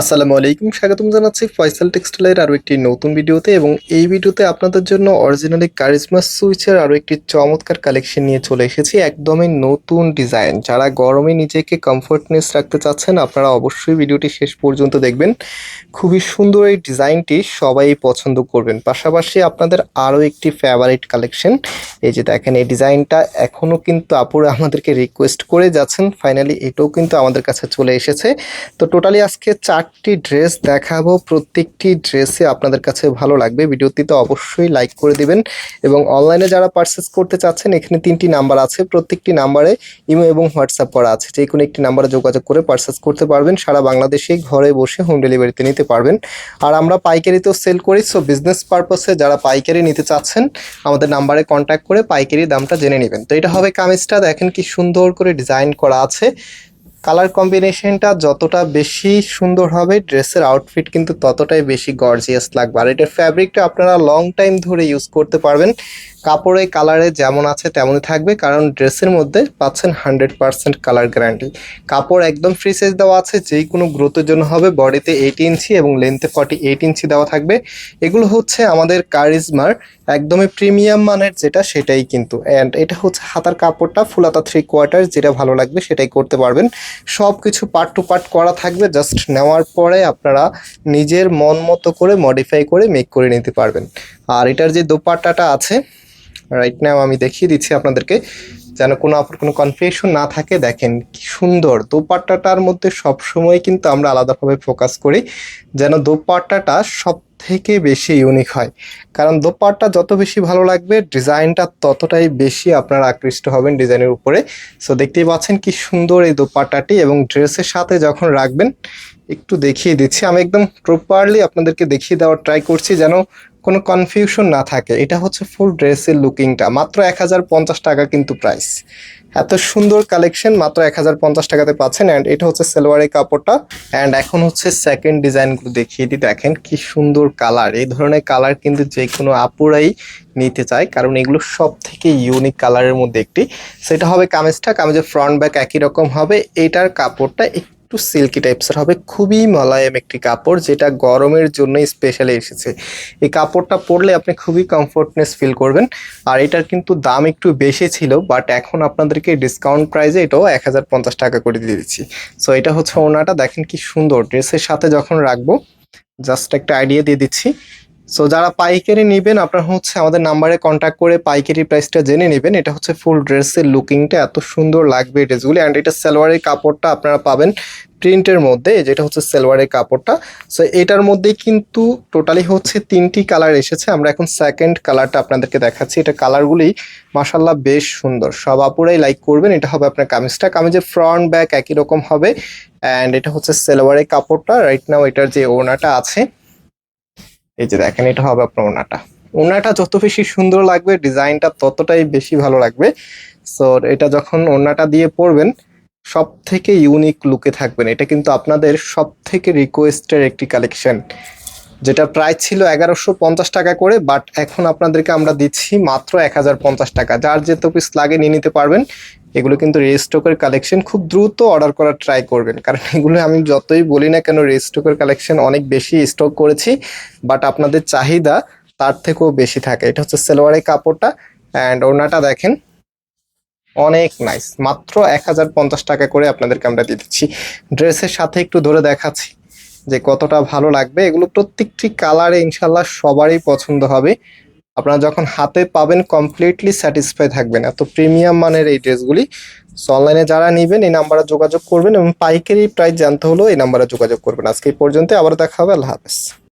আসসালামু আলাইকুম, স্বাগতম জানাচ্ছি ফয়সাল টেক্সটাইলের আরও একটি নতুন ভিডিওতে এবং এই ভিডিওতে আপনাদের জন্য অরিজিনালি কারিজমা সুইচের আরও একটি চমৎকার কালেকশন নিয়ে চলে এসেছি, একদমই নতুন ডিজাইন। যারা গরমে নিজেকে কমফোর্টনেস রাখতে চাচ্ছেন, আপনারা অবশ্যই ভিডিওটি শেষ পর্যন্ত দেখবেন। খুবই সুন্দর এই ডিজাইনটি সবাই পছন্দ করবেন। পাশাপাশি আপনাদের আরও একটি ফেভারিট কালেকশন এই যে দেখেন এই ডিজাইনটা এখনও কিন্তু আপুরা আমাদেরকে রিকোয়েস্ট করে যাচ্ছেন ফাইনালি এটাও কিন্তু আমাদের কাছে চলে এসেছে। তো টোটালি আজকে চারটি ড্রেস দেখাবো। প্রত্যেকটি ড্রেসে আপনাদের কাছে ভালো লাগবে। ভিডিওটি তো অবশ্যই লাইক করে দিবেন এবং অনলাইনে যারা পারচেস করতে চাচ্ছেন, এখানে তিনটি নাম্বার আছে। প্রত্যেকটি নাম্বারে ইমো এবং হোয়াটসঅ্যাপ করা আছে। যে কোনো একটি নাম্বারে যোগাযোগ করে পারচেস করতে পারবেন। সারা বাংলাদেশেই ঘরে বসে হোম ডেলিভারিতে নিতে পারবেন। আর আমরা পাইকারিতেও সেল করি। সো বিজনেস পারপাসে যারা পাইকারি নিতে চাচ্ছেন, আমাদের নাম্বারে কন্ট্যাক্ট করে পাইকারি দামটা জেনে নেবেন। তো, এটা হবে কামিজটা। দেখেন কি সুন্দর করে ডিজাইন করা আছে। কালার কম্বিনেশনটা যতটা বেশি সুন্দর হবে ড্রেসের আউটফিট কিন্তু ততটাই বেশি গর্জিয়াস লাগবে। আর এটার ফ্যাব্রিকটা আপনারা লং টাইম ধরে ইউজ করতে পারবেন। কাপড়ে কালারে যেমন আছে তেমনই থাকবে, কারণ ড্রেসের মধ্যে পাচ্ছেন হান্ড্রেড পার্সেন্ট কালার গ্যারান্টি কাপড় একদম ফ্রি সাইজ দেওয়া আছে যেই কোনো গ্রোথের জন্য হবে বডিতে এইট ইঞ্চি এবং লেন্থে ফর্টি এইট ইঞ্চি দেওয়া থাকবে। এগুলো হচ্ছে আমাদের কারিজমার একদমই প্রিমিয়াম মানের যেটা, সেটাই কিন্তু। অ্যান্ড এটা হচ্ছে হাতার কাপড়টা, ফুলাতা থ্রি কোয়ার্টার যেটা ভালো লাগবে সেটাই করতে পারবেন। সব কিছু পার্ট টু পার্ট করা থাকবে জাস্ট নেওয়ার পরে আপনারা নিজের মন মতো করে মডিফাই করে মেক করে নিতে পারবেন। আর এটার যে দোপাট্টাটা আছে রাইট নাও আমি দেখিয়ে দিচ্ছি আপনাদেরকে, যেন কোনো আপনার কোনো কনফিউশন না থাকে, দেখেন কি সুন্দর। দোপাট্টাটার মধ্যে সবসময় কিন্তু আমরা আলাদাভাবে ফোকাস করি। যেন দোপাট্টাটা সব থেকে বেশি ইউনিক হয়। কারণ দোপাট্টা যত বেশি ভালো লাগবে, ডিজাইনটা ততটাই বেশি আপনারা আকৃষ্ট হবেন ডিজাইনের উপরে। সো দেখতেই পাচ্ছেন কি সুন্দর এই দোপাট্টাটি এবং ড্রেসের সাথে যখন রাখবেন একটু দেখিয়ে দিচ্ছি। আমি একদম প্রপারলি আপনাদেরকে দেখিয়ে দেওয়ার ট্রাই করছি যেন কোনো কনফিউশন না থাকে। এটা হচ্ছে ফুল ড্রেসের লুকিংটা মাত্র এক হাজার পঞ্চাশ টাকা কিন্তু প্রাইস এত সুন্দর কালেকশন মাত্র এক হাজার পঞ্চাশ টাকাতে পাচ্ছেন অ্যান্ড এটা হচ্ছে সেলোয়ারের কাপড়টা। অ্যান্ড এখন হচ্ছে সেকেন্ড ডিজাইনগুলো দেখিয়ে দিই। দেখেন কি সুন্দর কালার এই ধরনের কালার কিন্তু যে কোনো আপুরাই নিতে চায়। কারণ এগুলো সব থেকে ইউনিক কালারের মধ্যে একটি। সেটা হবে কামিজটা। কামিজের ফ্রন্ট ব্যাক একই রকম হবে। এটার কাপড়টা একটু সিল্কি টাইপসের হবে। খুবই মোলায়েম একটি কাপড়, যেটা গরমের জন্য স্পেশালি এসেছে। এই কাপড়টা পরলে আপনি খুবই কমফোর্টনেস ফিল করবেন। আর এটার কিন্তু দাম একটু বেশি ছিল বাট এখন আপনাদেরকে ডিসকাউন্ট প্রাইসে এটাও এক হাজার পঞ্চাশ টাকা করে দিয়ে দিচ্ছি। সো এটা হচ্ছে ওনাটা। দেখেন কি সুন্দর। ড্রেসের সাথে যখন রাখব জাস্ট একটা আইডিয়া দিয়ে দিচ্ছি। সো যারা পাইকারি নেবেন, আপনারা হচ্ছে আমাদের নাম্বারে কন্ট্যাক্ট করে পাইকারি প্রাইসটা জেনে নেবেন। এটা হচ্ছে ফুল ড্রেসের লুকিংটা এত সুন্দর লাগবে ড্রেসগুলি। অ্যান্ড এটা সালোয়ারের কাপড়টা আপনারা পাবেন প্রিন্টের মধ্যে, যেটা হচ্ছে সালোয়ারের কাপড়টা। সো এটার মধ্যে কিন্তু টোটালি হচ্ছে তিনটি কালার এসেছে। আমরা এখন সেকেন্ড কালারটা আপনাদেরকে দেখাচ্ছি। এটা কালারগুলি মাসাল্লাহ বেশ সুন্দর। সব আপুরাই লাইক করবেন। এটা হবে আপনার কামিজটা। কামিজের ফ্রন্ট ব্যাক একই রকম হবে। অ্যান্ড এটা হচ্ছে সালোয়ারের কাপড়টা। রাইট নাও এটার যে ওনাটা আছে এই যে দেখেন, এটা হবে আপনার ওনাটা। ওনাটা যত বেশি সুন্দর লাগবে, ডিজাইনটা ততটাই বেশি ভালো লাগবে। সো এটা যখন ওনাটা দিয়ে পরবেন সব থেকে ইউনিক লুকে থাকবেন। এটা কিন্তু আপনাদের সব থেকে রিকোয়েস্টের একটি কালেকশন যেটা প্রাইস ছিল এগারোশো পঞ্চাশ টাকা করে বাট এখন আপনাদেরকে আমরা দিচ্ছি মাত্র এক হাজার পঞ্চাশ টাকা। যার যে পিস লাগে নিয়ে নিতে পারবেন। এগুলো কিন্তু রেস্টকের কালেকশন খুব দ্রুত অর্ডার করার ট্রাই করবেন। কারণ এগুলো আমি যতই বলি না কেন রেস্টকের কালেকশন অনেক বেশি স্টক করেছি বাট আপনাদের চাহিদা তার থেকেও বেশি থাকে। এটা হচ্ছে সেলোয়ারের কাপড়টা অ্যান্ড ওনাটা দেখেন, অনেক নাইস মাত্র এক হাজার পঞ্চাশ টাকা করে আপনাদেরকে আমরা দিচ্ছি। ড্রেসের সাথে একটু ধরে দেখাচ্ছি যে কতটা ভালো লাগবে। এগুলো প্রত্যেকটি কালারে ইনশাল্লাহ সবারই পছন্দ হবে। আপনারা যখন হাতে পাবেন কমপ্লিটলি স্যাটিসফাই থাকবেন। এত প্রিমিয়াম মানের এই ড্রেসগুলি সো অনলাইনে যারা নেবেন, এই নাম্বারে যোগাযোগ করবেন এবং পাইকারি প্রাইস জানতে হলেও এই নাম্বারে যোগাযোগ করবেন। আজকে এই পর্যন্ত আবার দেখা হবে, আল্লাহ হাফেজ।